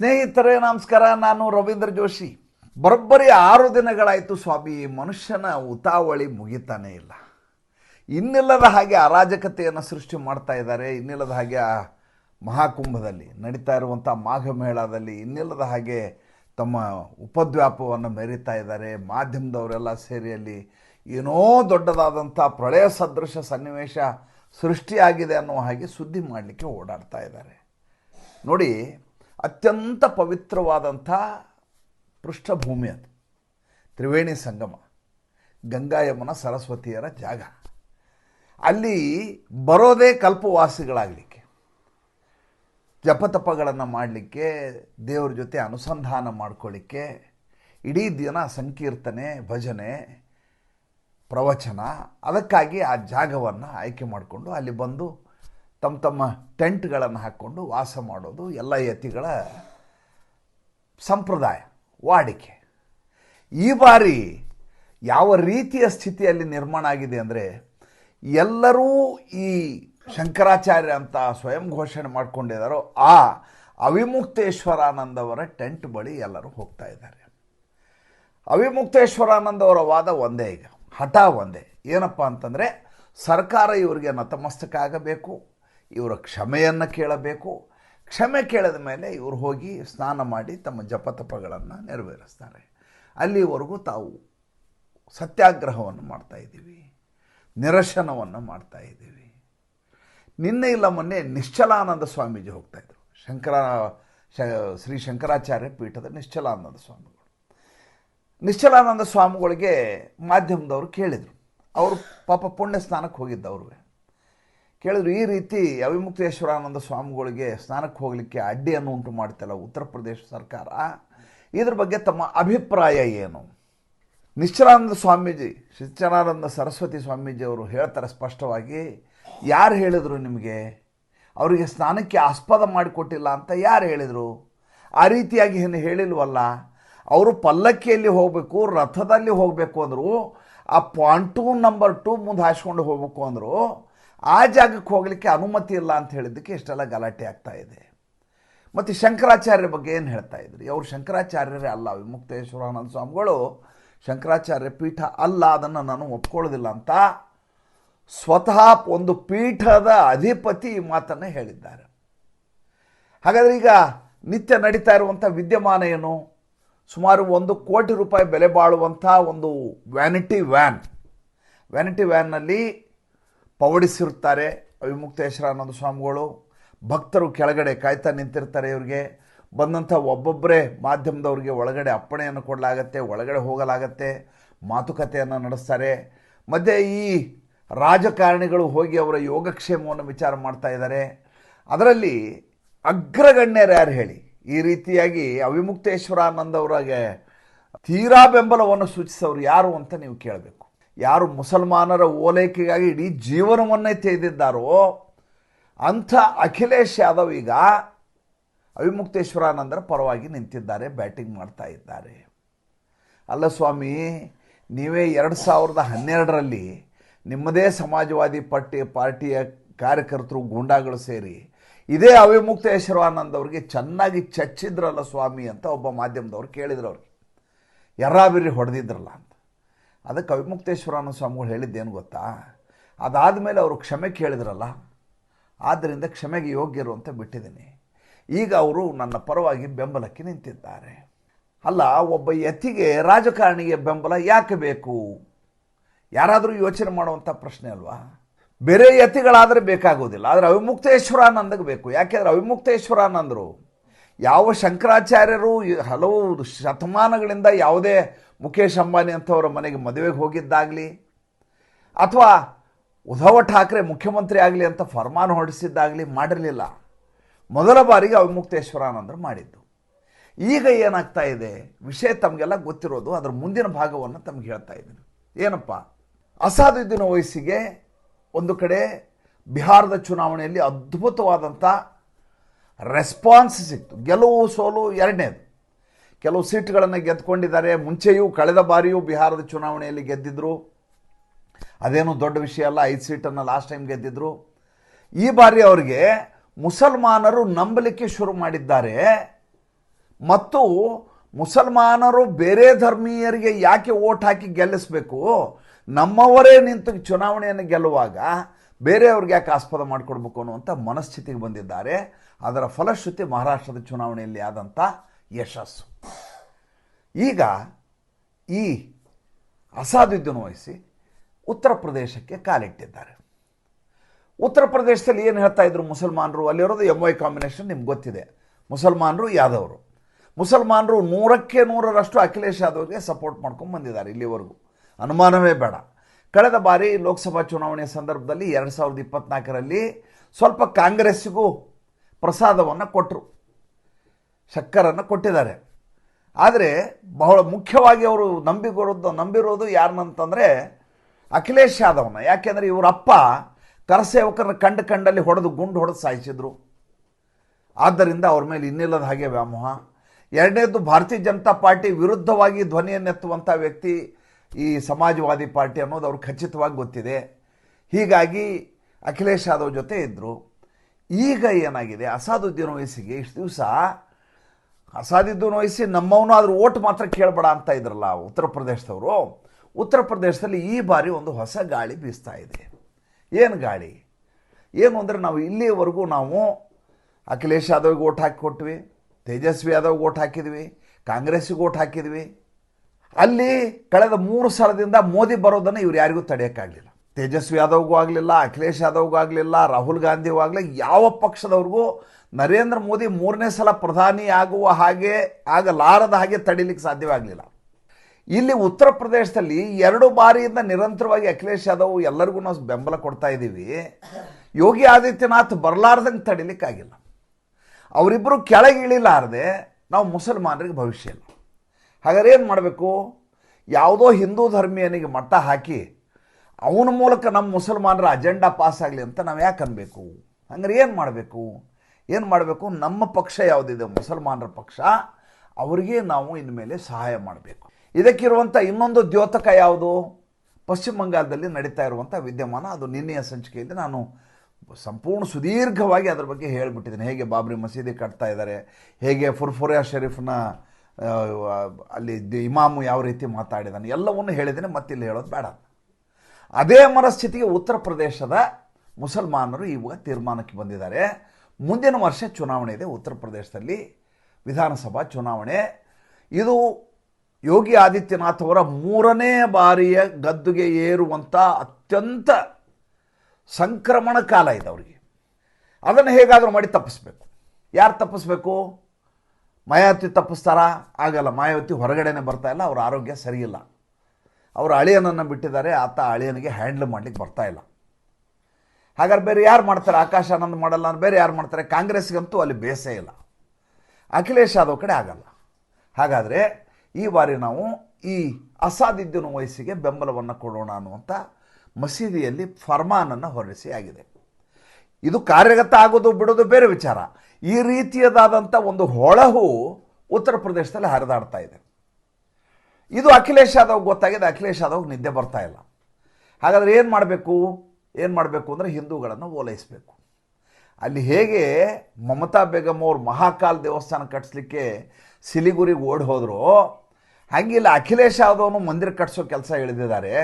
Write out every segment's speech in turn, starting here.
ಸ್ನೇಹಿತರೇ, ನಮಸ್ಕಾರ. ನಾನು ರವೀಂದ್ರ ಜೋಶಿ. ಬರೋಬ್ಬರಿ ಆರು ದಿನಗಳಾಯಿತು ಸ್ವಾಮಿ, ಮನುಷ್ಯನ ಉತಾವಳಿ ಮುಗಿತಾನೇ ಇಲ್ಲ. ಇನ್ನಿಲ್ಲದ ಹಾಗೆ ಅರಾಜಕತೆಯನ್ನು ಸೃಷ್ಟಿ ಮಾಡ್ತಾ ಇದ್ದಾರೆ. ಇನ್ನಿಲ್ಲದ ಹಾಗೆ ಆ ಮಹಾಕುಂಭದಲ್ಲಿ ನಡೀತಾ ಇರುವಂಥ ಮಾಘ ಮೇಳದಲ್ಲಿ ಇನ್ನಿಲ್ಲದ ಹಾಗೆ ತಮ್ಮ ಉಪದ್ವ್ಯಾಪವನ್ನು ಮೆರಿತಾ ಇದ್ದಾರೆ. ಮಾಧ್ಯಮದವರೆಲ್ಲ ಸೇರಿ ಅಲ್ಲಿ ಏನೋ ದೊಡ್ಡದಾದಂಥ ಪ್ರಳಯ ಸದೃಶ ಸನ್ನಿವೇಶ ಸೃಷ್ಟಿಯಾಗಿದೆ ಅನ್ನುವ ಹಾಗೆ ಸುದ್ದಿ ಮಾಡಲಿಕ್ಕೆ ಓಡಾಡ್ತಾ ಇದ್ದಾರೆ. ನೋಡಿ ಅತ್ಯಂತ ಪವಿತ್ರವಾದಂಥ ಪೃಷ್ಠಭೂಮಿ ಅದು. ತ್ರಿವೇಣಿ ಸಂಗಮ ಗಂಗಾ ಯಮುನ ಸರಸ್ವತಿಯರ ಜಾಗ. ಅಲ್ಲಿ ಬರೋದೇ ಕಲ್ಪವಾಸಿಗಳಾಗಲಿಕ್ಕೆ. ಜಪತಪಗಳನ್ನು ಮಾಡಲಿಕ್ಕೆ, ದೇವ್ರ ಜೊತೆ ಅನುಸಂಧಾನ ಮಾಡ್ಕೊಳ್ಳಿಕ್ಕೆ ಇಡೀ ದಿನ ಸಂಕೀರ್ತನೆ, ಭಜನೆ, ಪ್ರವಚನ, ಅದಕ್ಕಾಗಿ ಆ ಜಾಗವನ್ನು ಆಯ್ಕೆ ಮಾಡಿಕೊಂಡು ಅಲ್ಲಿ ಬಂದು ತಮ್ಮ ತಮ್ಮ ಟೆಂಟ್ಗಳನ್ನು ಹಾಕ್ಕೊಂಡು ವಾಸ ಮಾಡೋದು, ಎಲ್ಲ ಯತಿಗಳ ಸಂಪ್ರದಾಯ, ವಾಡಿಕೆ. ಈ ಬಾರಿ ಯಾವ ರೀತಿಯ ಸ್ಥಿತಿಯಲ್ಲಿ ನಿರ್ಮಾಣ ಆಗಿದೆ ಅಂದರೆ, ಎಲ್ಲರೂ ಈ ಶಂಕರಾಚಾರ್ಯ ಅಂತ ಸ್ವಯಂ ಘೋಷಣೆ ಮಾಡಿಕೊಂಡಿದ್ದಾರೋ, ಆ ಅವಿಮುಕ್ತೇಶ್ವರಾನಂದ ಅವರ ಟೆಂಟ್ ಬಳಿ ಎಲ್ಲರೂ ಹೋಗ್ತಾ ಇದ್ದಾರೆ. ಅವಿಮುಕ್ತೇಶ್ವರಾನಂದ ಅವರ ವಾದ ಒಂದೇ ಈಗ, ಹಠ ಒಂದೇ. ಏನಪ್ಪ ಅಂತಂದರೆ, ಸರ್ಕಾರ ಇವರಿಗೆ ನತಮಸ್ತಕ ಆಗಬೇಕು ಇವರ ಕ್ಷಮೆಯನ್ನು ಕೇಳಬೇಕು. ಕ್ಷಮೆ ಕೇಳಿದ ಮೇಲೆ ಇವರು ಹೋಗಿ ಸ್ನಾನ ಮಾಡಿ ತಮ್ಮ ಜಪತಪಗಳನ್ನು ನೆರವೇರಿಸ್ತಾರೆ. ಅಲ್ಲಿವರೆಗೂ ತಾವು ಸತ್ಯಾಗ್ರಹವನ್ನು ಮಾಡ್ತಾ ಇದ್ದೀವಿ. ನಿರಶನವನ್ನು ಮಾಡ್ತಾ ಇದ್ದೀವಿ. ನಿನ್ನೆ ಇಲ್ಲ, ಮೊನ್ನೆ ನಿಶ್ಚಲಾನಂದ ಸ್ವಾಮೀಜಿ ಹೋಗ್ತಾಯಿದ್ರು ಶಂಕರ ಶ್ರೀ ಶಂಕರಾಚಾರ್ಯ ಪೀಠದ ನಿಶ್ಚಲಾನಂದ ಸ್ವಾಮಿಗಳು. ನಿಶ್ಚಲಾನಂದ ಸ್ವಾಮಿಗಳಿಗೆ ಮಾಧ್ಯಮದವರು ಕೇಳಿದರು. ಅವರು ಪಾಪ ಪುಣ್ಯ ಸ್ನಾನಕ್ಕೆ ಹೋಗಿದ್ದವರು ಕೇಳಿದ್ರು, ಈ ರೀತಿ ಅವಿಮುಕ್ತೇಶ್ವರಾನಂದ ಸ್ವಾಮಿಗಳಿಗೆ ಸ್ನಾನಕ್ಕೆ ಹೋಗಲಿಕ್ಕೆ ಅಡ್ಡಿಯನ್ನು ಉಂಟು ಮಾಡ್ತಲ್ಲ ಉತ್ತರ ಪ್ರದೇಶ ಸರ್ಕಾರ, ಇದ್ರ ಬಗ್ಗೆ ತಮ್ಮ ಅಭಿಪ್ರಾಯ ಏನು? ನಿಶ್ಚಲಾನಂದ ಸ್ವಾಮೀಜಿ ಶಿಚನಾನಂದ ಸರಸ್ವತಿ ಸ್ವಾಮೀಜಿ ಅವರು ಹೇಳ್ತಾರೆ ಸ್ಪಷ್ಟವಾಗಿ, ಯಾರು ಹೇಳಿದರು ನಿಮಗೆ? ಅವರಿಗೆ ಸ್ನಾನಕ್ಕೆ ಆಸ್ಪದ ಮಾಡಿಕೊಟ್ಟಿಲ್ಲ ಅಂತ ಯಾರು ಹೇಳಿದರು? ಆ ರೀತಿಯಾಗಿ ಏನು ಹೇಳಿಲ್ವಲ್ಲ? ಅವರು ಪಲ್ಲಕ್ಕಿಯಲ್ಲಿ ಹೋಗಬೇಕು, ರಥದಲ್ಲಿ ಹೋಗಬೇಕು ಅಂದರು, ಆ ಪಾಂಟೂನ್ ನಂಬರ್ ಟೂ ಮುಂದೆ ಹಾಸ್ಕೊಂಡು ಹೋಗಬೇಕು ಅಂದರು ಆ ಜಾಗಕ್ಕೆ ಹೋಗಲಿಕ್ಕೆ ಅನುಮತಿ ಇಲ್ಲ ಅಂತ ಹೇಳಿದ್ದಕ್ಕೆ ಇಷ್ಟೆಲ್ಲ ಗಲಾಟೆ ಆಗ್ತಾ ಇದೆ. ಮತ್ತು ಶಂಕರಾಚಾರ್ಯರ ಬಗ್ಗೆ ಏನು ಹೇಳ್ತಾ ಇದ್ರಿ? ಅವರು ಶಂಕರಾಚಾರ್ಯರೇ ಅಲ್ಲ. ವಿಮುಕ್ತೇಶ್ವರಾನಂದ ಸ್ವಾಮಿಗಳು ಶಂಕರಾಚಾರ್ಯ ಪೀಠ ಅಲ್ಲ, ಅದನ್ನು ನಾನು ಒಪ್ಕೊಳ್ಳೋದಿಲ್ಲ ಅಂತ ಸ್ವತಃ ಒಂದು ಪೀಠದ ಅಧಿಪತಿ ಈ ಮಾತನ್ನು ಹೇಳಿದ್ದಾರೆ. ಹಾಗಾದರೆ ಈಗ ನಿತ್ಯ ನಡೀತಾ ಇರುವಂಥ ವಿದ್ಯಮಾನ ಏನು? ಸುಮಾರು ಒಂದು ಕೋಟಿ ರೂಪಾಯಿ ಬೆಲೆ ಬಾಳುವಂಥ ಒಂದು ವ್ಯಾನಿಟಿ ವ್ಯಾನ್ ವ್ಯಾನಿಟಿ ವ್ಯಾನ್ನಲ್ಲಿ ಪವಡಿಸಿರುತ್ತಾರೆ ಅನ್ನೋದು ಸ್ವಾಮಿಗಳು. ಭಕ್ತರು ಕೆಳಗಡೆ ಕಾಯ್ತಾ ನಿಂತಿರ್ತಾರೆ ಇವ್ರಿಗೆ. ಬಂದಂಥ ಒಬ್ಬೊಬ್ಬರೇ ಮಾಧ್ಯಮದವ್ರಿಗೆ ಒಳಗಡೆ ಅಪ್ಪಣೆಯನ್ನು ಕೊಡಲಾಗತ್ತೆ, ಒಳಗಡೆ ಹೋಗಲಾಗತ್ತೆ, ಮಾತುಕತೆಯನ್ನು ನಡೆಸ್ತಾರೆ. ಮತ್ತು ಈ ರಾಜಕಾರಣಿಗಳು ಹೋಗಿ ಅವರ ಯೋಗಕ್ಷೇಮವನ್ನು ವಿಚಾರ ಮಾಡ್ತಾ ಇದ್ದಾರೆ. ಅದರಲ್ಲಿ ಅಗ್ರಗಣ್ಯರು ಯಾರು ಹೇಳಿ? ಈ ರೀತಿಯಾಗಿ ಅವಿಮುಕ್ತೇಶ್ವರಾನಂದ ಅವರಿಗೆ ತೀರಾ ಬೆಂಬಲವನ್ನು ಸೂಚಿಸೋರು ಯಾರು ಅಂತ ನೀವು ಕೇಳಬೇಕು. ಯಾರು ಮುಸಲ್ಮಾನರ ಓಲೈಕೆಗಾಗಿ ಇಡೀ ಜೀವನವನ್ನೇ ತೆಗೆದಿದ್ದಾರೋ ಅಂಥ ಅಖಿಲೇಶ್ ಯಾದವ್ ಈಗ ಅವಿಮುಕ್ತೇಶ್ವರಾನಂದರ ಪರವಾಗಿ ನಿಂತಿದ್ದಾರೆ, ಬ್ಯಾಟಿಂಗ್ ಮಾಡ್ತಾ ಇದ್ದಾರೆ. ಅಲ್ಲ ಸ್ವಾಮಿ, ನೀವೇ ಎರಡು ಸಾವಿರದ ಹನ್ನೆರಡರಲ್ಲಿ ನಿಮ್ಮದೇ ಸಮಾಜವಾದಿ ಪಟ್ಟಿ, ಪಾರ್ಟಿಯ ಕಾರ್ಯಕರ್ತರು ಗೂಂಡಾಗಳು ಸೇರಿ ಇದೇ ಅವಿಮುಕ್ತೇಶ್ವರಾನಂದ್ ಅವರಿಗೆ ಚೆನ್ನಾಗಿ ಚಚ್ಚಿದ್ರಲ್ಲ ಸ್ವಾಮಿ ಅಂತ ಒಬ್ಬ ಮಾಧ್ಯಮದವ್ರು ಕೇಳಿದ್ರು ಅವ್ರಿಗೆ ಯರಾಬಿರಿ ಹೊಡೆದಿದ್ರಲ್ಲ ಅಂತ. ಅದಕ್ಕೆ ಅವಿಮುಕ್ತೇಶ್ವರಾನಂದ ಸ್ವಾಮಿಗಳು ಹೇಳಿದ್ದೇನು ಗೊತ್ತಾ? ಅದಾದ ಮೇಲೆ ಅವರು ಕ್ಷಮೆ ಕೇಳಿದ್ರಲ್ಲ ಆದ್ದರಿಂದ ಕ್ಷಮೆಗೆ ಯೋಗ್ಯರು ಅಂತ ಬಿಟ್ಟಿದ್ದೀನಿ. ಈಗ ಅವರು ನನ್ನ ಪರವಾಗಿ ಬೆಂಬಲಕ್ಕೆ ನಿಂತಿದ್ದಾರೆ. ಅಲ್ಲ, ಒಬ್ಬ ಯತಿಗೆ ರಾಜಕಾರಣಿಗೆ ಬೆಂಬಲ ಯಾಕೆ ಬೇಕು? ಯಾರಾದರೂ ಯೋಚನೆ ಮಾಡುವಂಥ ಪ್ರಶ್ನೆ ಅಲ್ವಾ? ಬೇರೆ ಯತಿಗಳಾದರೆ ಬೇಕಾಗೋದಿಲ್ಲ, ಆದರೆ ಅವಿಮುಕ್ತೇಶ್ವರಾನಂದಗೆ ಬೇಕು. ಯಾಕೆಂದರೆ ಅವಿಮುಕ್ತೇಶ್ವರಾನಂದರು ಯಾವ ಶಂಕರಾಚಾರ್ಯರು ಹಲವು ಶತಮಾನಗಳಿಂದ ಯಾವುದೇ ಮುಖೇಶ್ ಅಂಬಾನಿ ಅಂಥವ್ರ ಮನೆಗೆ ಮದುವೆಗೆ ಹೋಗಿದ್ದಾಗಲಿ, ಅಥವಾ ಉದ್ಧವ ಠಾಕ್ರೆ ಮುಖ್ಯಮಂತ್ರಿ ಆಗಲಿ ಅಂತ ಫರ್ಮಾನ್ ಹೊರಡಿಸಿದ್ದಾಗಲಿ ಮಾಡಿರಲಿಲ್ಲ. ಮೊದಲ ಬಾರಿಗೆ ಅವಿಮುಕ್ತೇಶ್ವರಾನಂದರು ಮಾಡಿದ್ದು. ಈಗ ಏನಾಗ್ತಾ ಇದೆ, ವಿಷಯ ತಮಗೆಲ್ಲ ಗೊತ್ತಿರೋದು, ಅದರ ಮುಂದಿನ ಭಾಗವನ್ನು ತಮ್ಗೆ ಹೇಳ್ತಾ ಇದ್ದೀನಿ. ಏನಪ್ಪ, ಅಸಾದುದ್ದೀನ ವಯಸ್ಸಿಗೆ ಒಂದು ಕಡೆ ಬಿಹಾರದ ಚುನಾವಣೆಯಲ್ಲಿ ಅದ್ಭುತವಾದಂಥ ರೆಸ್ಪಾನ್ಸ್ ಸಿಕ್ತು. ಗೆಲುವು ಸೋಲು ಎರಡನೇದು. ಕೆಲವು ಸೀಟ್ಗಳನ್ನು ಗೆದ್ದುಕೊಂಡಿದ್ದಾರೆ ಮುಂಚೆಯೂ ಕಳೆದ ಬಾರಿಯೂ ಬಿಹಾರದ ಚುನಾವಣೆಯಲ್ಲಿ ಗೆದ್ದಿದ್ರು. ಅದೇನು ದೊಡ್ಡ ವಿಷಯ ಅಲ್ಲ, ಐದು ಸೀಟನ್ನು ಲಾಸ್ಟ್ ಟೈಮ್ ಗೆದ್ದಿದ್ರು. ಈ ಬಾರಿ ಅವರಿಗೆ ಮುಸಲ್ಮಾನರು ನಂಬಲಿಕ್ಕೆ ಶುರು ಮಾಡಿದ್ದಾರೆ. ಮತ್ತು ಮುಸಲ್ಮಾನರು ಬೇರೆ ಧರ್ಮೀಯರಿಗೆ ಯಾಕೆ ಓಟ್ ಹಾಕಿ ಗೆಲ್ಲಿಸಬೇಕು? ನಮ್ಮವರೇ ನಿಂತು ಚುನಾವಣೆಯನ್ನು ಗೆಲ್ಲುವಾಗ ಬೇರೆಯವ್ರಿಗೆ ಯಾಕೆ ಆಸ್ಪದ ಮಾಡಿಕೊಡ್ಬೇಕು ಅನ್ನುವಂಥ ಮನಸ್ಥಿತಿಗೆ ಬಂದಿದ್ದಾರೆ. ಅದರ ಫಲಶ್ರುತಿ ಮಹಾರಾಷ್ಟ್ರದ ಚುನಾವಣೆಯಲ್ಲಿ ಆದಂಥ ಯಶಸ್ಸು. ಈಗ ಈ ಅಸಾದುದ್ದೀನ್ ವಹಿಸಿ ಉತ್ತರ ಪ್ರದೇಶಕ್ಕೆ ಕಾಲಿಟ್ಟಿದ್ದಾರೆ. ಉತ್ತರ ಪ್ರದೇಶದಲ್ಲಿ ಏನು ಹೇಳ್ತಾ ಇದ್ರು ಮುಸಲ್ಮಾನರು? ಅಲ್ಲಿರೋದು ಎಂ ವೈ ಕಾಂಬಿನೇಷನ್ ನಿಮ್ಗೆ ಗೊತ್ತಿದೆ. ಮುಸಲ್ಮಾನರು ಯಾದವರು. ಮುಸಲ್ಮಾನರು ನೂರಕ್ಕೆ ನೂರರಷ್ಟು ಅಖಿಲೇಶ್ ಯಾದವ್ಗೆ ಸಪೋರ್ಟ್ ಮಾಡ್ಕೊಂಡು ಬಂದಿದ್ದಾರೆ ಇಲ್ಲಿವರೆಗೂ. ಅನುಮಾನವೇ ಬೇಡ. ಕಳೆದ ಬಾರಿ ಲೋಕಸಭಾ ಚುನಾವಣೆಯ ಸಂದರ್ಭದಲ್ಲಿ ಎರಡು ಸಾವಿರದ ಇಪ್ಪತ್ನಾಲ್ಕರಲ್ಲಿ ಸ್ವಲ್ಪ ಕಾಂಗ್ರೆಸ್ಸಿಗೂ ಪ್ರಸಾದವನ್ನು ಕೊಟ್ಟರು ಶಕ್ಕರನ್ನು ಕೊಟ್ಟಿದ್ದಾರೆ. ಆದರೆ ಬಹಳ ಮುಖ್ಯವಾಗಿ ಅವರು ನಂಬಿರೋದು ನಂಬಿರೋದು ಯಾರನ್ನಂತಂದರೆ ಅಖಿಲೇಶ್ ಯಾದವ್ನ. ಯಾಕೆಂದರೆ ಇವರ ಅಪ್ಪ ಕರಸೇವಕರನ್ನ ಕಂಡು ಕಂಡಲ್ಲಿ ಹೊಡೆದು ಗುಂಡು ಹೊಡೆದು ಸಾಯಿಸಿದ್ರು. ಆದ್ದರಿಂದ ಅವ್ರ ಮೇಲೆ ಇನ್ನಿಲ್ಲದ ಹಾಗೆ ವ್ಯಾಮೋಹ. ಎರಡನೇದು ಭಾರತೀಯ ಜನತಾ ಪಾರ್ಟಿ ವಿರುದ್ಧವಾಗಿ ಧ್ವನಿಯನ್ನೆತ್ತುವಂಥ ವ್ಯಕ್ತಿ ಈ ಸಮಾಜವಾದಿ ಪಾರ್ಟಿ ಅನ್ನೋದು ಅವ್ರಿಗೆ ಖಚಿತವಾಗಿ ಗೊತ್ತಿದೆ. ಹೀಗಾಗಿ ಅಖಿಲೇಶ್ ಯಾದವ್ ಜೊತೆ ಇದ್ದರು ಈಗ ಏನಾಗಿದೆ? ಅಸಾದುದ್ದೀನ್ ವಯಸ್ಸಿಗೆ ಇಷ್ಟು ದಿವಸ ಅಸಾದುದ್ದೀನ್ ವಹಿಸಿ ನಮ್ಮವನು ಆದರೂ ಓಟ್ ಮಾತ್ರ ಕೇಳಬೇಡ ಅಂತ ಇದ್ರಲ್ಲ ಉತ್ತರ ಪ್ರದೇಶದವರು. ಉತ್ತರ ಪ್ರದೇಶದಲ್ಲಿ ಈ ಬಾರಿ ಒಂದು ಹೊಸ ಗಾಳಿ ಬೀಸ್ತಾ ಇದೆ. ಏನು ಗಾಳಿ? ಏನು ಅಂದರೆ ನಾವು ಇಲ್ಲಿಯವರೆಗೂ ನಾವು ಅಖಿಲೇಶ್ ಯಾದವ್ಗೆ ಓಟ್ ಹಾಕಿ ಕೊಟ್ವಿ, ತೇಜಸ್ವಿ ಯಾದವ್ಗೆ ಓಟ್ ಹಾಕಿದ್ವಿ, ಕಾಂಗ್ರೆಸ್ಸಿಗೆ ಓಟ್ ಹಾಕಿದ್ವಿ. ಅಲ್ಲಿ ಕಳೆದ ಮೂರು ಸಾಲದಿಂದ ಮೋದಿ ಬರೋದನ್ನು ಇವ್ರು ಯಾರಿಗೂ ತಡೆಯೋಕ್ಕಾಗಲಿಲ್ಲ. ತೇಜಸ್ವಿ ಯಾದವ್ಗೂ ಆಗಲಿಲ್ಲ, ಅಖಿಲೇಶ್ ಯಾದವ್ಗೂ ಆಗಲಿಲ್ಲ, ರಾಹುಲ್ ಗಾಂಧಿಗೂ ಆಗಲಿ, ಯಾವ ಪಕ್ಷದವ್ರಿಗೂ ನರೇಂದ್ರ ಮೋದಿ ಮೂರನೇ ಸಲ ಪ್ರಧಾನಿ ಆಗುವ ಹಾಗೆ ಆಗಲಾರದ ಹಾಗೆ ತಡಿಲಿಕ್ಕೆ ಸಾಧ್ಯವಾಗಲಿಲ್ಲ ಇಲ್ಲಿ ಉತ್ತರ ಪ್ರದೇಶದಲ್ಲಿ ಎರಡು ಬಾರಿಯಿಂದ ನಿರಂತರವಾಗಿ ಅಖಿಲೇಶ್ ಯಾದವ್ ಎಲ್ಲರಿಗೂ ನಾವು ಬೆಂಬಲ ಕೊಡ್ತಾ ಇದ್ದೀವಿ. ಯೋಗಿ ಆದಿತ್ಯನಾಥ್ ಬರಲಾರ್ದಂಗೆ ತಡಿಲಿಕ್ಕಾಗಿಲ್ಲ ಅವರಿಬ್ಬರು ಕೆಳಗೆ ಇಳಿಲಾರದೆ ನಾವು ಮುಸಲ್ಮಾನರಿಗೆ ಭವಿಷ್ಯ ಇಲ್ಲ. ಹಾಗಾದ್ರೆ ಏನು ಮಾಡಬೇಕು? ಯಾವುದೋ ಹಿಂದೂ ಧರ್ಮೀಯನಿಗೆ ಮಟ್ಟ ಹಾಕಿ ಅವನ ಮೂಲಕ ನಮ್ಮ ಮುಸಲ್ಮಾನರ ಅಜೆಂಡಾ ಪಾಸ್ ಆಗಲಿ ಅಂತ ನಾವು ಯಾಕೆ ಅನ್ಬೇಕು? ಹಂಗಾರೆ ಏನು ಮಾಡಬೇಕು? ಏನು ಮಾಡಬೇಕು? ನಮ್ಮ ಪಕ್ಷ ಯಾವುದಿದೆ? ಮುಸಲ್ಮಾನರ ಪಕ್ಷ. ಅವರಿಗೆ ನಾವು ಇನ್ಮೇಲೆ ಸಹಾಯ ಮಾಡಬೇಕು. ಇದಕ್ಕಿರುವಂಥ ಇನ್ನೊಂದು ದ್ಯೋತಕ ಯಾವುದು? ಪಶ್ಚಿಮ ಬಂಗಾಳದಲ್ಲಿ ನಡೀತಾ ಇರುವಂಥ ವಿದ್ಯಮಾನ. ಅದು ನಿನ್ನೆಯ ಸಂಚಿಕೆಯಲ್ಲಿ ನಾನು ಸಂಪೂರ್ಣ ಸುದೀರ್ಘವಾಗಿ ಅದರ ಬಗ್ಗೆ ಹೇಳಿಬಿಟ್ಟಿದ್ದೀನಿ. ಹೇಗೆ ಬಾಬ್ರಿ ಮಸೀದಿ ಕಟ್ತಾ ಇದ್ದಾರೆ, ಹೇಗೆ ಫುರ್ಫುರಿಯಾ ಶರೀಫ್ನ ಅಲ್ಲಿ ಇಮಾಮು ಯಾವ ರೀತಿ ಮಾತಾಡಿದಾನೆ, ಎಲ್ಲವನ್ನು ಹೇಳಿದ್ದೀನಿ, ಮತ್ತಿಲ್ಲಿ ಹೇಳೋದು ಬೇಡ ಅದೇ ಮನಸ್ಥಿತಿಗೆ ಉತ್ತರ ಪ್ರದೇಶದ ಮುಸಲ್ಮಾನರು ಇವಾಗ ತೀರ್ಮಾನಕ್ಕೆ ಬಂದಿದ್ದಾರೆ. ಮುಂದಿನ ವರ್ಷ ಚುನಾವಣೆ ಇದೆ, ಉತ್ತರ ಪ್ರದೇಶದಲ್ಲಿ ವಿಧಾನಸಭಾ ಚುನಾವಣೆ. ಇದು ಯೋಗಿ ಆದಿತ್ಯನಾಥ್ ಅವರ ಮೂರನೇ ಬಾರಿಯ ಗದ್ದುಗೆ ಏರುವಂಥ ಅತ್ಯಂತ ಸಂಕ್ರಮಣ ಕಾಲ ಇದೆ ಅವರಿಗೆ. ಅದನ್ನು ಹೇಗಾದರೂ ಮಾಡಿ ತಪ್ಪಿಸ್ಬೇಕು. ಯಾರು ತಪ್ಪಿಸ್ಬೇಕು? ಮಾಯಾವತಿ ತಪ್ಪಿಸ್ತಾರಾ? ಆಗಲ್ಲ ಮಾಯಾವತಿ ಹೊರಗಡೆನೆ ಬರ್ತಾ ಇಲ್ಲ, ಅವ್ರ ಆರೋಗ್ಯ ಸರಿಯಿಲ್ಲ. ಅವರು ಅಳಿಯನನ್ನು ಬಿಟ್ಟಿದ್ದಾರೆ, ಆತ ಅಳಿಯನಿಗೆ ಹ್ಯಾಂಡ್ಲ್ ಮಾಡ್ಲಿಕ್ಕೆ ಬರ್ತಾ ಇಲ್ಲ. ಹಾಗಾದ್ರೆ ಬೇರೆ ಯಾರು ಮಾಡ್ತಾರೆ? ಆಕಾಶ ಆನಂದ್ ಮಾಡಲ್ಲ ಅಂದ್ರೆ ಬೇರೆ ಯಾರು ಮಾಡ್ತಾರೆ? ಕಾಂಗ್ರೆಸ್ಗಂತೂ ಅಲ್ಲಿ ಬೇಸೇ ಇಲ್ಲ. ಅಖಿಲೇಶ್ ಯಾದವ್ ಕಡೆ ಆಗಲ್ಲ. ಹಾಗಾದರೆ ಈ ಬಾರಿ ನಾವು ಈ ಅಸಾದಿದ್ದೀನ ವಯಸ್ಸಿಗೆ ಬೆಂಬಲವನ್ನು ಕೊಡೋಣ ಅನ್ನುವಂಥ ಮಸೀದಿಯಲ್ಲಿ ಫರ್ಮಾನನ್ನು ಹೊರಡಿಸಿ ಆಗಿದೆ. ಇದು ಕಾರ್ಯಗತ ಆಗೋದು ಬಿಡೋದು ಬೇರೆ ವಿಚಾರ. ಈ ರೀತಿಯದಾದಂಥ ಒಂದು ಹೊಳಹು ಉತ್ತರ ಪ್ರದೇಶದಲ್ಲಿ ಹರಿದಾಡ್ತಾ ಇದೆ. ಇದು ಅಖಿಲೇಶ್ ಯಾದವ್ ಗೊತ್ತಾಗಿದೆ, ಅಖಿಲೇಶ್ ಯಾದವ್ ನಿದ್ದೆ ಬರ್ತಾ ಇಲ್ಲ. ಹಾಗಾದ್ರೆ ಏನು ಮಾಡಬೇಕು? ಏನು ಮಾಡಬೇಕು ಅಂದರೆ ಹಿಂದೂಗಳನ್ನು ಓಲೈಸಬೇಕು. ಅಲ್ಲಿ ಹೇಗೆ ಮಮತಾ ಬೇಗಮ್ ಅವ್ರು ಮಹಾಕಾಲ್ ದೇವಸ್ಥಾನ ಕಟ್ಟಿಸ್ಲಿಕ್ಕೆ ಸಿಲಿಗುರಿಗೆ ಓಡಿ ಹೋದ್ರು, ಹಂಗಿಲ್ಲ, ಅಖಿಲೇಶ್ ಯಾದವ್ನು ಮಂದಿರ ಕಟ್ಟಿಸೋ ಕೆಲಸ ಎಳೆದಿದ್ದಾರೆ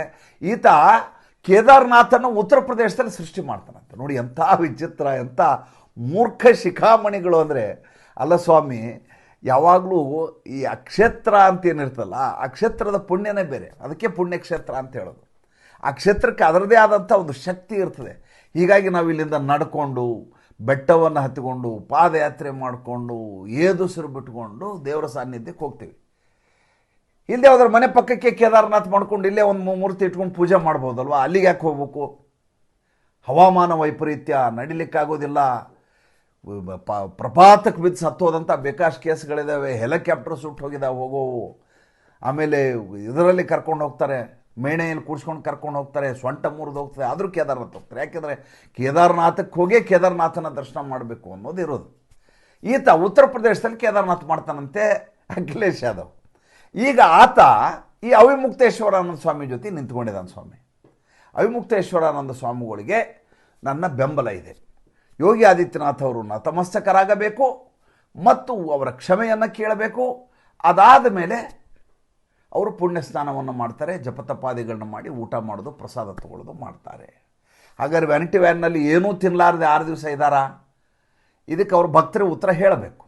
ಈತ ಕೇದಾರ್ನಾಥನ್ನು ಉತ್ತರ ಪ್ರದೇಶದಲ್ಲಿ ಸೃಷ್ಟಿ ಮಾಡ್ತಾನಂತೆ. ನೋಡಿ ಎಂಥ ವಿಚಿತ್ರ, ಎಂಥ ಮೂರ್ಖ ಶಿಖಾಮಣಿಗಳು ಅಂದರೆ. ಅಲ್ಲ ಸ್ವಾಮಿ ಯಾವಾಗಲೂ ಈ ಅಕ್ಷೇತ್ರ ಅಂತ ಏನಿರ್ತಲ್ಲ ಅಕ್ಷೇತ್ರದ ಪುಣ್ಯನೇ ಬೇರೆ. ಅದಕ್ಕೆ ಪುಣ್ಯಕ್ಷೇತ್ರ ಅಂತ ಹೇಳೋದು. ಆ ಕ್ಷೇತ್ರಕ್ಕೆ ಅದರದೇ ಆದಂಥ ಒಂದು ಶಕ್ತಿ ಇರ್ತದೆ. ಹೀಗಾಗಿ ನಾವು ಇಲ್ಲಿಂದ ನಡ್ಕೊಂಡು, ಬೆಟ್ಟವನ್ನು ಹತ್ತಿಕೊಂಡು, ಪಾದಯಾತ್ರೆ ಮಾಡಿಕೊಂಡು ಏದುಸಿರು ಬಿಟ್ಕೊಂಡು ದೇವರ ಸಾನ್ನಿಧ್ಯಕ್ಕೆ ಹೋಗ್ತೀವಿ. ಇಲ್ಲದೆ ಅದರ ಮನೆ ಪಕ್ಕಕ್ಕೆ ಕೇದಾರನಾಥ್ ಮಾಡ್ಕೊಂಡು ಇಲ್ಲೇ ಒಂದು ಮೂರ್ತಿ ಇಟ್ಕೊಂಡು ಪೂಜೆ ಮಾಡ್ಬೋದಲ್ವ? ಅಲ್ಲಿಗೆ ಯಾಕೆ ಹೋಗ್ಬೇಕು? ಹವಾಮಾನ ವೈಪರೀತ್ಯ ನಡಿಲಿಕ್ಕಾಗೋದಿಲ್ಲ. ಪ- ಪ್ರಪಾತಕ್ಕೆ ಬಿದ್ದು ಸತ್ತೋದಂಥ ಬೇಕಾಶ್ ಕೇಸ್ಗಳಿದ್ದಾವೆ ಹೆಲಿಕಾಪ್ಟರ್ ಸುಟ್ಟು ಹೋಗಿದ್ದಾವೆ ಹೋಗೋವು ಆಮೇಲೆ ಇದರಲ್ಲಿ ಕರ್ಕೊಂಡು ಹೋಗ್ತಾರೆ, ಮೇಣೆಯಲ್ಲಿ ಕೂಡ್ಸ್ಕೊಂಡು ಕರ್ಕೊಂಡು ಹೋಗ್ತಾರೆ ಸೊಂಟ ಮುರಿದು ಹೋಗ್ತಾರೆ ಆದರೂ ಕೇದಾರನಾಥ್ ಹೋಗ್ತಾರೆ. ಯಾಕೆಂದರೆ ಕೇದಾರನಾಥಕ್ಕೆ ಹೋಗೇ ಕೇದಾರನಾಥನ ದರ್ಶನ ಮಾಡಬೇಕು ಅನ್ನೋದು ಇರೋದು. ಈತ ಉತ್ತರ ಪ್ರದೇಶದಲ್ಲಿ ಕೇದಾರನಾಥ್ ಮಾಡ್ತಾನಂತೆ ಅಖಿಲೇಶ್ ಯಾದವ್. ಈಗ ಆತ ಈ ಅವಿಮುಕ್ತೇಶ್ವರಾನಂದ ಸ್ವಾಮಿ ಜೊತೆ ನಿಂತ್ಕೊಂಡಿದ್ದಾನೆ ಸ್ವಾಮಿ. ಅವಿಮುಕ್ತೇಶ್ವರಾನಂದ ಸ್ವಾಮಿಗಳಿಗೆ ನನ್ನ ಬೆಂಬಲ ಇದೆ. ಯೋಗಿ ಆದಿತ್ಯನಾಥ್ ಅವರು ನತಮಸ್ತಕರಾಗಬೇಕು ಮತ್ತು ಅವರ ಕ್ಷಮೆಯನ್ನು ಕೇಳಬೇಕು. ಅದಾದ ಮೇಲೆ ಅವರು ಪುಣ್ಯ ಸ್ನಾನವನ್ನು ಮಾಡ್ತಾರೆ, ಜಪತಪಾದಿಗಳನ್ನ ಮಾಡಿ ಊಟ ಮಾಡೋದು, ಪ್ರಸಾದ ತಗೊಳ್ಳೋದು ಮಾಡ್ತಾರೆ. ಹಾಗಾದ್ರೆ ವ್ಯಾನಿಟಿ ವ್ಯಾನ್ನಲ್ಲಿ ಏನೂ ತಿನ್ನಲಾರದೆ ಆರು ದಿವಸ ಇದ್ದಾರಾ ಇದಕ್ಕೆ ಅವ್ರ ಭಕ್ತರ ಉತ್ತರ ಹೇಳಬೇಕು.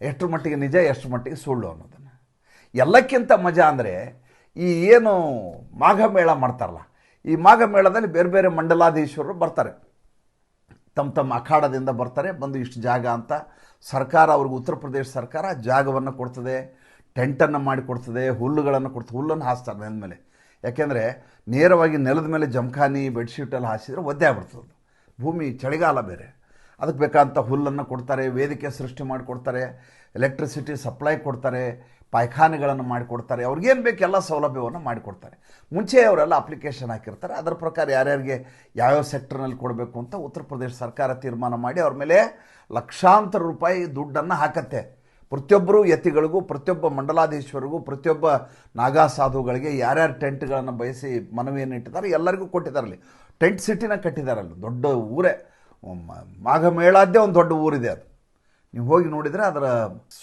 ಎಷ್ಟು ಮಟ್ಟಿಗೆ ನಿಜ ಎಷ್ಟು ಮಟ್ಟಿಗೆ ಸುಳ್ಳು ಅನ್ನೋದನ್ನು. ಎಲ್ಲಕ್ಕಿಂತ ಮಜಾ ಅಂದರೆ ಈ ಏನು ಮಾಘ ಮೇಳ ಮಾಡ್ತಾರಲ್ಲ, ಈ ಮಾಘ ಮೇಳದಲ್ಲಿ ಬೇರೆ ಬೇರೆ ಮಂಡಲಾಧೀಶ್ವರರು ಬರ್ತಾರೆ. ತಮ್ಮ ತಮ್ಮ ಅಖಾಡದಿಂದ ಬರ್ತಾರೆ, ಬಂದು ಇಷ್ಟು ಜಾಗ ಅಂತ. ಸರ್ಕಾರ, ಅವ್ರಿಗೆ ಉತ್ತರ ಪ್ರದೇಶ ಸರ್ಕಾರ ಜಾಗವನ್ನು ಕೊಡ್ತದೆ, ಟೆಂಟನ್ನು ಮಾಡಿಕೊಡ್ತದೆ ಹುಲ್ಲುಗಳನ್ನು ಕೊಡ್ತದೆ, ಹುಲ್ಲನ್ನು ಹಾಸ್ತಾರೆ ನೆಲದ ಮೇಲೆ. ಯಾಕೆಂದರೆ ನೇರವಾಗಿ ನೆಲದ ಮೇಲೆ ಜಮಖಾನಿ ಬೆಡ್ಶೀಟೆಲ್ಲ ಹಾಸಿದರೆ ಒದ್ದೆ ಆಗ್ಬಿಡ್ತದೆ. ಭೂಮಿ ಚಳಿಗಾಲ ಬೇರೆ. ಅದಕ್ಕೆ ಬೇಕಾದಂಥ ಹುಲ್ಲನ್ನು ಕೊಡ್ತಾರೆ, ವೇದಿಕೆ ಸೃಷ್ಟಿ ಮಾಡಿಕೊಡ್ತಾರೆ ಎಲೆಕ್ಟ್ರಿಸಿಟಿ ಸಪ್ಲೈ ಕೊಡ್ತಾರೆ ಪಾಯ್ಖಾನೆಗಳನ್ನು ಮಾಡಿಕೊಡ್ತಾರೆ. ಅವ್ರಿಗೇನು ಬೇಕು ಎಲ್ಲ ಸೌಲಭ್ಯವನ್ನು ಮಾಡಿಕೊಡ್ತಾರೆ. ಮುಂಚೆ ಅವರೆಲ್ಲ ಅಪ್ಲಿಕೇಶನ್ ಹಾಕಿರ್ತಾರೆ. ಅದರ ಪ್ರಕಾರ ಯಾರ್ಯಾರಿಗೆ ಯಾವ್ಯಾವ ಸೆಕ್ಟರ್ನಲ್ಲಿ ಕೊಡಬೇಕು ಅಂತ ಉತ್ತರ ಪ್ರದೇಶ ಸರ್ಕಾರ ತೀರ್ಮಾನ ಮಾಡಿ ಅವ್ರ ಮೇಲೆ ಲಕ್ಷಾಂತರ ರೂಪಾಯಿ ದುಡ್ಡನ್ನು ಹಾಕತ್ತೆ. ಪ್ರತಿಯೊಬ್ಬರು ಯತಿಗಳಿಗೂ, ಪ್ರತಿಯೊಬ್ಬ ಮಂಡಲಾಧೀಶ್ವರಿಗೂ, ಪ್ರತಿಯೊಬ್ಬ ನಾಗಾ ಸಾಧುಗಳಿಗೆ ಯಾರ್ಯಾರು ಟೆಂಟ್ಗಳನ್ನು ಬಯಸಿ ಮನವಿಯನ್ನು ಇಟ್ಟಿದ್ದಾರೆ, ಎಲ್ಲರಿಗೂ ಕೊಟ್ಟಿದ್ದಾರಲ್ಲಿ ಟೆಂಟ್ ಸಿಟಿನ ಕಟ್ಟಿದ್ದಾರಲ್ಲ ದೊಡ್ಡ ಊರೇ. ಮ- ಮಾಘ ಮೇಳಾದ್ದೇ ಒಂದು ದೊಡ್ಡ ಊರಿದೆ ಅದು. ನೀವು ಹೋಗಿ ನೋಡಿದರೆ ಅದರ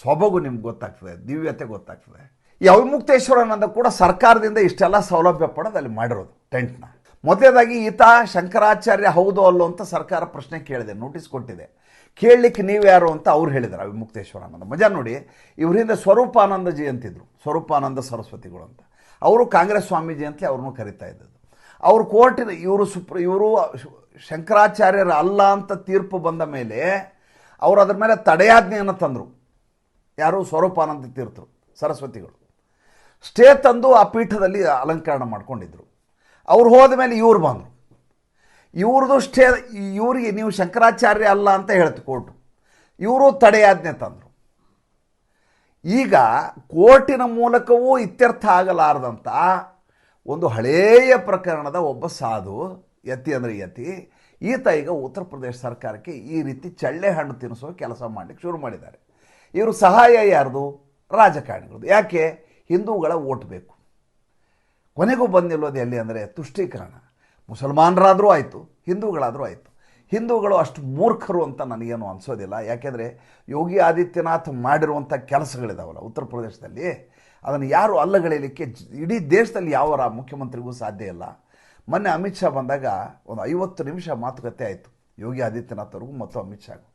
ಸೊಬಗು ನಿಮ್ಗೆ ಗೊತ್ತಾಗ್ತದೆ, ದಿವ್ಯತೆ ಗೊತ್ತಾಗ್ತದೆ. ಈ ಅವಿಮುಕ್ತೇಶ್ವರನಂದ ಕೂಡ ಸರ್ಕಾರದಿಂದ ಇಷ್ಟೆಲ್ಲ ಸೌಲಭ್ಯ ಪಡೆದು ಅಲ್ಲಿ ಮಾಡಿರೋದು, ಟೆಂಟ್ನ. ಮೊದಲೇದಾಗಿ ಈತ ಶಂಕರಾಚಾರ್ಯ ಹೌದು ಅಲ್ಲೋ ಅಂತ ಸರ್ಕಾರ ಪ್ರಶ್ನೆ ಕೇಳಿದೆ, ನೋಟಿಸ್ ಕೊಟ್ಟಿದೆ. ಕೇಳಲಿಕ್ಕೆ ನೀವು ಯಾರು ಅಂತ ಅವ್ರು ಹೇಳಿದ್ದಾರೆ ಅವಿಮುಕ್ತೇಶ್ವರಾನಂದ ಮಜಾ ನೋಡಿ ಇವರಿಂದ ಸ್ವರೂಪಾನಂದ ಜಿ ಅಂತಿದ್ರು ಸ್ವರೂಪಾನಂದ ಸರಸ್ವತಿಗಳು ಅಂತ. ಅವರು ಕಾಂಗ್ರೆಸ್ ಸ್ವಾಮೀಜಿ ಅಂತಲೇ ಅವ್ರನ್ನೂ ಕರಿತಾ ಇದ್ದದ್ದು. ಅವರು ಕೋರ್ಟಿನ, ಇವರು ಸುಪ್ರ, ಇವರು ಶಂಕರಾಚಾರ್ಯರ ಅಲ್ಲ ಅಂತ ತೀರ್ಪು ಬಂದ ಮೇಲೆ ಅವರು ಅದ್ರ ಮೇಲೆ ತಡೆಯಾಜ್ಞೆಯನ್ನು ತಂದರು. ಯಾರು? ಸ್ವರೂಪಾನಂದ ತೀರ್ಥರು, ಸರಸ್ವತಿಗಳು. ಸ್ಟೇ ತಂದು ಆ ಪೀಠದಲ್ಲಿ ಅಲಂಕರಣ ಮಾಡ್ಕೊಂಡಿದ್ರು. ಅವ್ರು ಹೋದ ಮೇಲೆ ಇವ್ರು ಬಂದರು. ಇವ್ರದ್ದು ಸ್ಟೇ, ಇವರಿಗೆ ನೀವು ಶಂಕರಾಚಾರ್ಯ ಅಲ್ಲ ಅಂತ ಹೇಳ್ತು ಕೋರ್ಟು. ಇವರು ತಡೆಯಾಜ್ಞೆ ತಂದರು. ಈಗ ಕೋರ್ಟಿನ ಮೂಲಕವೂ ಇತ್ಯರ್ಥ ಆಗಲಾರದಂಥ ಒಂದು ಹಳೆಯ ಪ್ರಕರಣದ ಒಬ್ಬ ಸಾಧು, ಯತಿ ಅಂದರೆ ಯತಿ ಈತ ಈಗ ಉತ್ತರ ಪ್ರದೇಶ ಸರ್ಕಾರಕ್ಕೆ ಈ ರೀತಿ ಚಳ್ಳೆ ಹಣ್ಣು ತಿನ್ನಿಸೋ ಕೆಲಸ ಮಾಡಲಿಕ್ಕೆ ಶುರು ಮಾಡಿದ್ದಾರೆ. ಇವರು ಸಹಾಯ ಯಾರ್ದು? ರಾಜಕಾರಣಿಗಳದ್ದು. ಯಾಕೆ? ಹಿಂದೂಗಳ ಓಟ್ ಬೇಕು. ಕೊನೆಗೂ ಬಂದಿಲ್ಲೋದು ಎಲ್ಲಿ ಅಂದರೆ ತುಷ್ಟೀಕರಣ. ಮುಸಲ್ಮಾನರಾದರೂ ಆಯಿತು, ಹಿಂದೂಗಳಾದರೂ ಆಯಿತು. ಹಿಂದೂಗಳು ಅಷ್ಟು ಮೂರ್ಖರು ಅಂತ ನನಗೇನು ಅನಿಸೋದಿಲ್ಲ. ಯಾಕೆಂದರೆ ಯೋಗಿ ಆದಿತ್ಯನಾಥ್ ಮಾಡಿರುವಂಥ ಕೆಲಸಗಳಿದಾವಲ್ಲ ಉತ್ತರ ಪ್ರದೇಶದಲ್ಲಿ, ಅದನ್ನು ಯಾರು ಅಲ್ಲಗಳಿಲಿಕ್ಕೆ ಇಡೀ ದೇಶದಲ್ಲಿ ಯಾವ ಮುಖ್ಯಮಂತ್ರಿಗೂ ಸಾಧ್ಯ ಇಲ್ಲ. ಮೊನ್ನೆ ಅಮಿತ್ ಶಾ ಬಂದಾಗ ಒಂದು ಐವತ್ತು ನಿಮಿಷ ಮಾತುಕತೆ ಆಯಿತು. ಯೋಗಿ ಆದಿತ್ಯನಾಥ್ ಅವ್ರಿಗೂ ಮತ್ತು ಅಮಿತ್ ಶಾಗೂ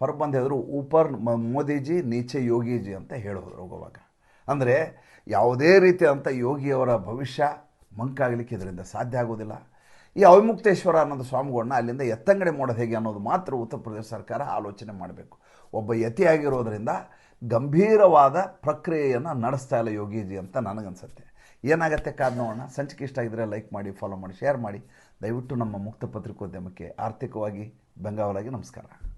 ಹೊರಗೆ ಹೇಳಿದ್ರು ಊಪರ್ ಮೋದಿಜಿ, ನೀಚೆ ಯೋಗಿಜಿ ಅಂತ ಹೇಳೋದ್ರು ಹೋಗುವಾಗ ಅಂದರೆ ಯಾವುದೇ ರೀತಿಯಾದಂಥ ಯೋಗಿಯವರ ಭವಿಷ್ಯ ಮಂಕಾಗಲಿಕ್ಕೆ ಇದರಿಂದ ಸಾಧ್ಯ ಆಗೋದಿಲ್ಲ. ಈ ಅವಿಮುಕ್ತೇಶ್ವರ ಅನ್ನೋದು ಸ್ವಾಮಿಗಳನ್ನ ಅಲ್ಲಿಂದ ಎತ್ತಂಗಡೆ ಮಾಡೋದು ಹೇಗೆ ಅನ್ನೋದು ಮಾತ್ರ ಉತ್ತರ ಪ್ರದೇಶ ಸರ್ಕಾರ ಆಲೋಚನೆ ಮಾಡಬೇಕು. ಒಬ್ಬ ಯತಿಯಾಗಿರೋದ್ರಿಂದ ಗಂಭೀರವಾದ ಪ್ರಕ್ರಿಯೆಯನ್ನು ನಡೆಸ್ತಾ ಇಲ್ಲ ಯೋಗೀಜಿ ಅಂತ ನನಗನ್ಸುತ್ತೆ. ಏನಾಗತ್ತೆ ಕಾದ್ ನೋಡೋಣ. ಸಂಚಿಕೆ ಇಷ್ಟ ಆಗಿದ್ರೆ ಲೈಕ್ ಮಾಡಿ ಫಾಲೋ ಮಾಡಿ ಶೇರ್ ಮಾಡಿ. ದಯವಿಟ್ಟು ನಮ್ಮ ಮುಕ್ತ ಪತ್ರಿಕೋದ್ಯಮಕ್ಕೆ ಆರ್ಥಿಕವಾಗಿ ಬೆಂಗಾವಲಾಗಿ ನಮಸ್ಕಾರ.